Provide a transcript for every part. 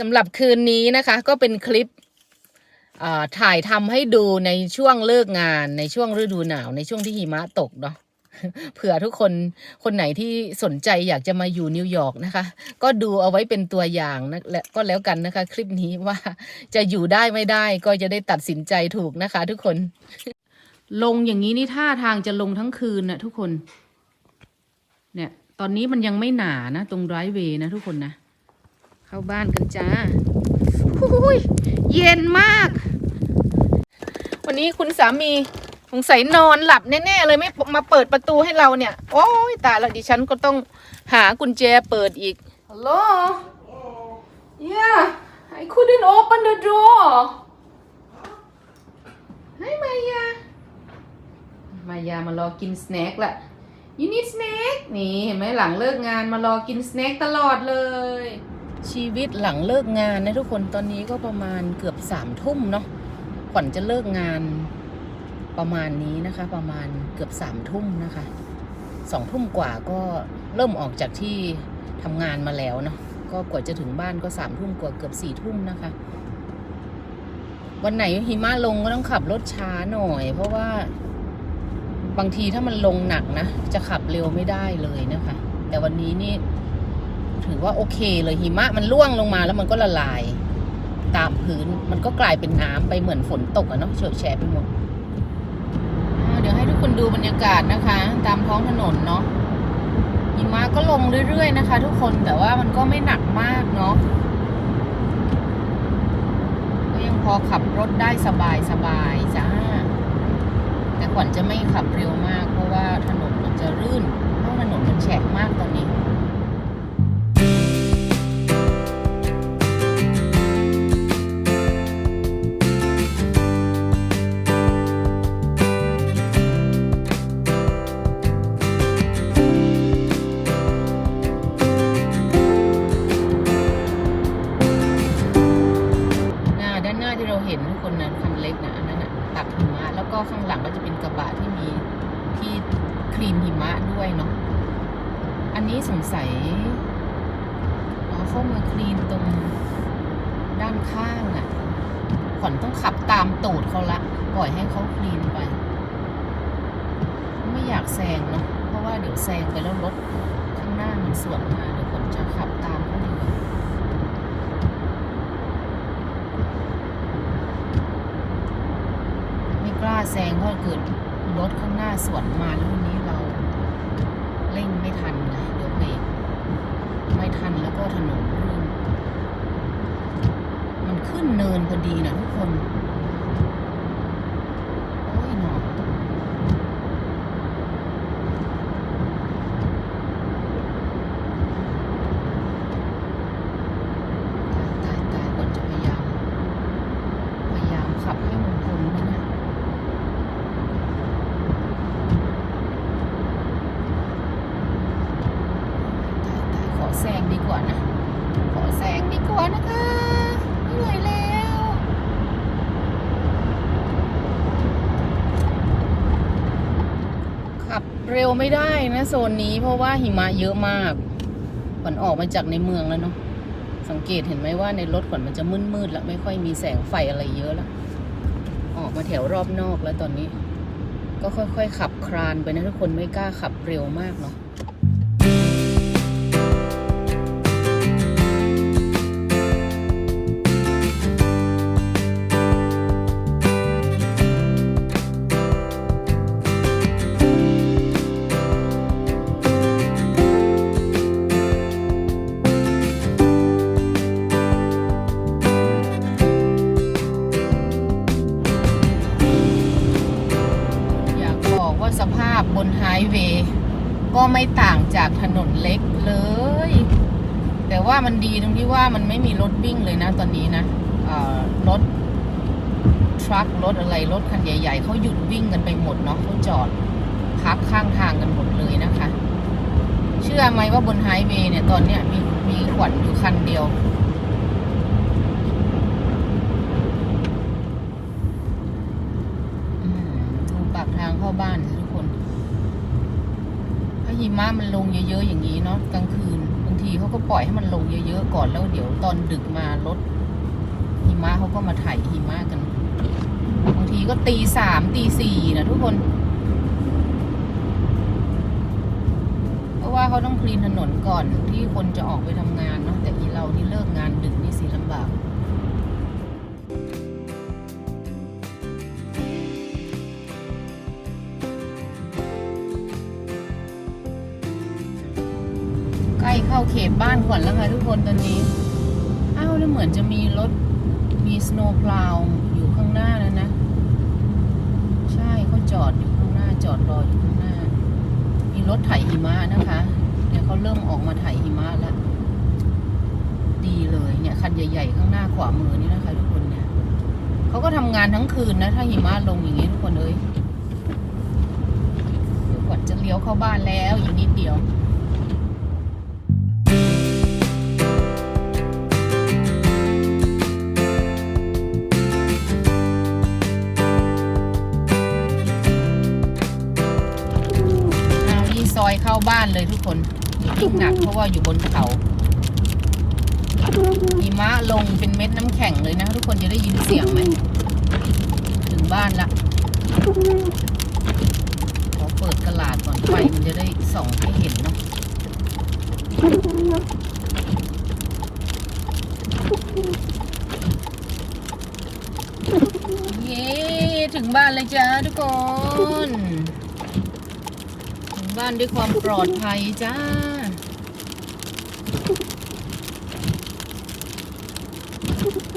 สำหรับคืนนี้นะคะก็เป็นคลิปถ่ายทำให้ดูในช่วงเลิกงานในช่วงฤดูหนาวในช่วงที่หิมะตกเนาะเผื่อทุกคนคนไหนที่สนใจอยากจะมาอยู่นิวยอร์กนะคะ ก็ดูเอาไว้เป็นตัวอย่างนะและก็แล้วกันนะคะ คลิปนี้ว่าจะอยู่ได้ไม่ได้ก็จะได้ตัดสินใจถูกนะคะ ทุกคน ลงอย่างนี้นี่ท่าทางจะลงทั้งคืนนะทุกคน เนี่ย ตอนนี้มันยังไม่หนานะ ตรงไรเวย์นะทุกคนนะ เข้าบ้านกันจ้าหุยเย็นมาก วันนี้คุณสามีสงสัยนอนหลับแน่ๆเลยไม่มาเปิดประตูให้เราเนี่ย โอ้ยตายแล้วดิฉันก็ต้องหากุญแจเปิดอีกฮัลโหล yeah I couldn't open the door Hi Maya มายามารอกินสแน็คละ you need snack นี่เห็นไหมหลังเลิกงานมารอกินสแน็คตลอดเลย ชีวิตหลังเลิกงานนะทุกคนตอนนี้ก็ประมาณเกือบสามทุ่มเนาะขวัญจะเลิกงานประมาณนี้นะคะ ประมาณเกือบสามทุ่มนะคะสองทุ่มกว่าก็เริ่มออกจากที่ทำงานมาแล้วเนาะก็กว่าจะถึงบ้านก็สามทุ่มกว่าเกือบสี่ทุ่มนะคะ วันไหนหิมะลงก็ต้องขับรถช้าหน่อย เพราะว่าบางทีถ้ามันลงหนักนะ จะขับเร็วไม่ได้เลยนะคะ แต่วันนี้นี่ ถือว่าโอเคเลยหิมะมันล่วงลงมาแล้วมันก็ละลาย ตามพื้นมันก็กลายเป็นน้ำไปเหมือนฝนตกอะเนาะเฉอะแฉะไปหมดเดี๋ยวให้ทุกคนดูบรรยากาศนะคะ ตามท้องถนนเนาะหิมะก็ลงเรื่อยๆนะคะ ทุกคนแต่ว่ามันก็ไม่หนักมากเนาะก็ยังพอขับรถได้สบายสบายๆจ้าแต่ขวัญจะไม่ขับเร็วมาก เพราะว่าถนนมันจะรื่นเพราะถนนมันแฉะมากตอนนี้านข้างอะ่ะขวัญต้องขับตามตูดเขาละ ปล่อยให้เขาคลีนไป ไม่อยากแซงเนาะเพราะว่าเดี๋ยวแซงไปแล้วรถข้างหน้ามันสวนมาเดี๋ยวขวัญจะขับตามเขาดีกว่าไม่กล้าแซงเพราะเกิดรถข้างหน้าสวนมาแล้วนี้เราเร่งไม่ทันไงเดี๋ยวเบรกไม่ทันแล้วก็ถนนลื่น ขึ้นเนินพอดีนะทุกคน โอ้ยหนอตายตายตายก่อนจะพยายาม พยายามขับให้มันพ้นนะเนี่ยตายตายขอแซงดีกว่านะ ขอแซงดีกว่านะคะเหนื่อยแล้ว ขับ เร็วไม่ได้นะโซนนี้เพราะว่าหิมะเยอะมากขวัญออกมาจากในเมืองแล้วเนาะสังเกตเห็นไหมว่าในรถขวัญมันจะมืดๆแล้วไม่ค่อยมีแสงไฟอะไรเยอะแล้วออกมาแถวรอบนอกแล้วตอนนี้ ก็ค่อยๆ ขับคลานไปนะทุกคนไม่กล้าขับเร็วมากเนาะ ก็ไม่ต่างจากถนนเล็กเลย แต่ว่ามันดีตรงที่ว่ามันไม่มีรถวิ่งเลยนะตอนนี้นะรถทรัครถอะไรรถคันใหญ่ๆเขาหยุดวิ่งกันไปหมดเนาะเขาจอดพักข้างทางกันหมดเลยนะคะ เชื่อไหมว่าบนไฮเวย์เนี่ยตอนเนี้ยมีมีขวัญอยู่คันเดียวดูปากทางเข้าบ้าน หิมะมันลงเยอะๆอย่างนี้เนาะกลางคืนบางทีเขาก็ปล่อยให้มันลงเยอะๆก่อนแล้วเดี๋ยวตอนดึกมารถหิมะเขาก็มาไถหิมะกันบางทีก็ตีสามตีสี่นะทุกคน เพราะว่าเขาต้องคลีนถนนก่อนที่คนจะออกไปทำงานเนาะแต่อีเรานี่เลิกงานดึกนี่สิลำบาก ล้เข้าเขตบ้านขวัญแล้วค่ะทุกคนตอนนี้ อ้าวแล้วเหมือนจะมีรถมีสโนว์พลาวอยู่ข้างหน้าแล้วนะ ใช่เขาจอดอยู่ข้างหน้าจอดรออยู่ข้างหน้า มีรถไถหิมะนะคะเนี่ยเขาเริ่มออกมาไถหิมะแล้วดีเลยเนี่ยคันใหญ่ๆข้างหน้าขวามือนี่นะคะทุกคนเนี่ยเขาก็ทำงานทั้งคืนนะถ้าหิมะลงอย่างงี้ทุกคนเลยเดี๋ยวก่อนจะเลี้ยวเข้าบ้านแล้วอีกนิดเดียว เข้าบ้านเลยทุกคนยิ่งหนักเพราะว่าอยู่บนเขาหิมะลงเป็นเม็ดน้ำแข็งเลยนะ ทุกคนจะได้ยินเสียงไหม ถึงบ้านละขอเปิดกระลาดก่อนไฟมันจะได้ส่องให้เห็นเนาะเย้ ถึงบ้านเลยจ้าทุกคน บ้านด้วยความปลอดภัยจ้า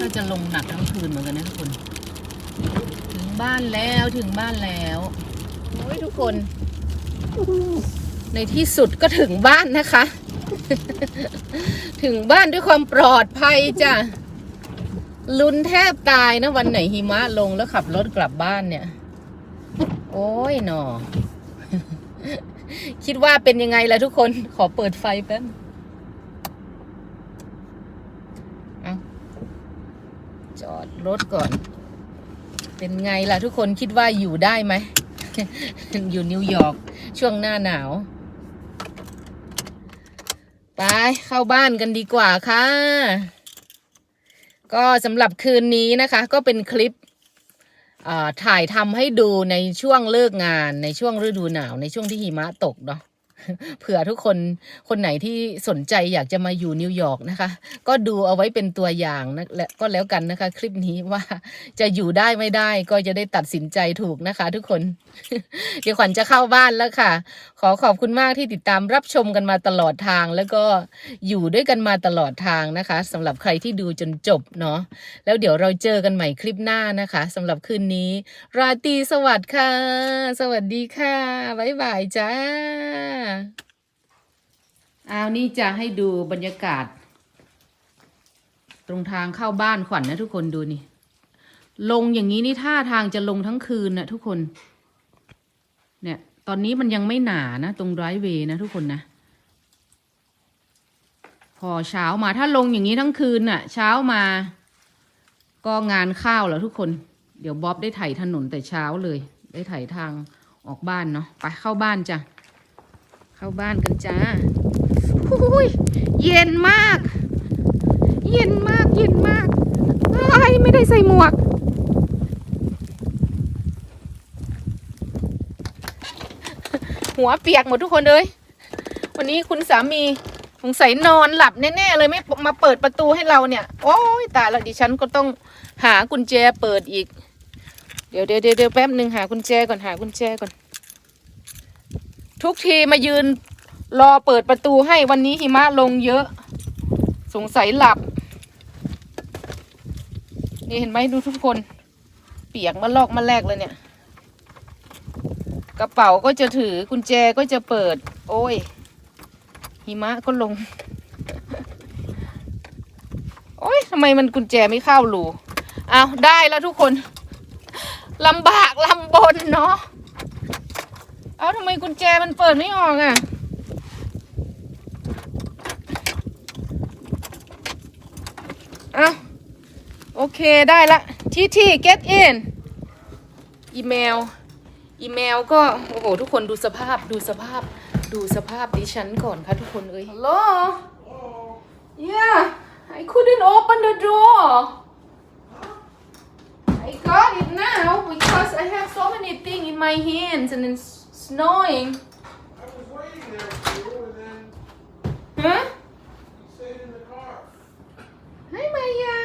ก็จะลงหนักทั้งคืนเหมือนกันนะทุกคน ถึงบ้านแล้วถึงบ้านแล้วโอ้ยทุกคน ในที่สุดก็ถึงบ้านนะคะ ถึงบ้านด้วยความปลอดภัยจ้ะลุ้นแทบตายนะวันไหนหิมะลงแล้วขับรถกลับบ้านเนี่ย โอ้ยหนอ คิดว่าเป็นยังไงล่ะทุกคน ขอเปิดไฟแป๊บเอาจอดรถก่อน เป็นไงล่ะทุกคนคิดว่าอยู่ได้ไหม อยู่นิวยอร์กช่วงหน้าหนาว ไปเข้าบ้านกันดีกว่าค่ะ ก็สำหรับคืนนี้นะคะ ก็เป็นคลิป ถ่ายทำให้ดูในช่วงเลิกงานในช่วงฤดูหนาวในช่วงที่หิมะตกเนาะ เผื่อทุกคนคนไหนที่สนใจอยากจะมาอยู่นิวยอร์กนะคะ ก็ดูเอาไว้เป็นตัวอย่างนะและก็แล้วกันนะคะ คลิปนี้ว่าจะอยู่ได้ไม่ได้ก็จะได้ตัดสินใจถูกนะคะ ทุกคน เดี๋ยวขวัญจะเข้าบ้านแล้วค่ะ ขอขอบคุณมากที่ติดตามรับชมกันมาตลอดทาง แล้วก็อยู่ด้วยกันมาตลอดทางนะคะสำหรับใครที่ดูจนจบเนาะแล้วเดี๋ยวเราเจอกันใหม่คลิปหน้านะคะสำหรับคืนนี้ ราตรีสวัสดิ์ค่ะ สวัสดีค่ะบ๊ายบายจ้าเอานี่จะให้ดูบรรยากาศ ตรงทางเข้าบ้านขวัญนะทุกคนดูนี่ ลงอย่างนี้นี่ท่าทางจะลงทั้งคืนนะทุกคน เนี่ย ตอนนี้มันยังไม่หนานะ ตรงไรเวย์นะทุกคนนะ พอเช้ามาถ้าลงอย่างนี้ทั้งคืนน่ะ เช้ามา ก็งานข้าวแล้วทุกคน เดี๋ยวบ๊อบได้ไถถนนแต่เช้าเลย ได้ไถทางออกบ้านเนาะไปเข้าบ้านจ้ะ เข้าบ้านกันจ้าหุยเย็นมาก เย็นมาก เย็นมากไอ้ไม่ได้ใส่หมวก หัวเปียกหมดทุกคนเลย วันนี้คุณสามีสงสัยนอนหลับแน่ๆเลยไม่มาเปิดประตูให้เราเนี่ย โอ้ยตายแล้วดิฉันก็ต้องหากุญแจเปิดอีก เดี๋ยวเดี๋ยวเดี๋ยวแป๊บหนึ่งหากุญแจก่อนหากุญแจก่อน ทุกทีมายืนรอเปิดประตูให้วันนี้หิมะลงเยอะ สงสัยหลับ นี่เห็นไหมดูทุกคน เปียกมาลอกมาแลกเลยเนี่ย กระเป๋าก็จะถือกุญแจก็จะเปิด โอ้ย หิมะก็ลง โอ้ยทำไมมันกุญแจไม่เข้าหลูอ้าวได้แล้วทุกคนลำบากลำบนเนาะ เอาทำไมกุญแจมันเปิดไม่ออกอะ่ะ เอาโอเคได้ละ ทีที get in อีเมล อีเมลก็ โอ้โห ทุกคนดูสภาพดูสภาพ ดูสภาพดิฉันก่อนค่ะทุกคนเอ้ยฮัลโหล Yeah, I couldn't open the door. I got it now because I have so many things in my hands and it's snowing. I was waiting there for you, and then Huh? you stayed in the car. ให้มายา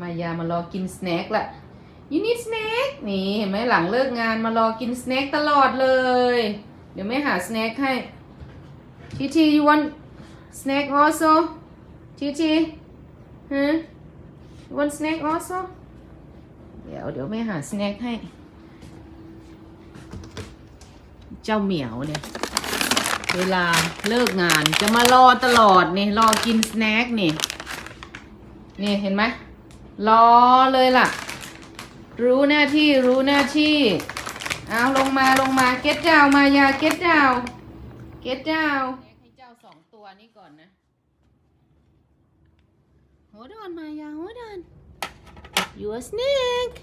มายามารอกินสแน็คละ you need snack นี่เห็นไหมหลังเลิกงานมารอกินสแน็คตลอดเลย เดี๋ยวไม่หาสแน็คให้ทีที you want snack also ทีทีฮะ you want snack also เดี๋ยวเดี๋ยวไม่หาสแน็คให้ เจ้าเหมียวเนี่ย เวลาเลิกงานจะมารอตลอดนี่รอกินสแน็คนี่ นี่เห็นไหมรอเลยล่ะ รู้หน้าที่รู้หน้าที่ เอาลงมาลงมาเก็ตดาวมายาเก็ตดาวเก็ตดาวให้เจ้าสองตัวนี้ก่อนนะโหดอนมายาโหดอน your snake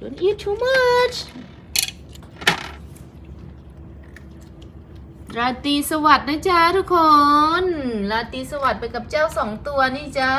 don't eat too much ราตรีสวัสดิ์นะจ๊ะทุกคน ราตรีสวัสดิ์ไปกับเจ้าสองตัวนี่จ้า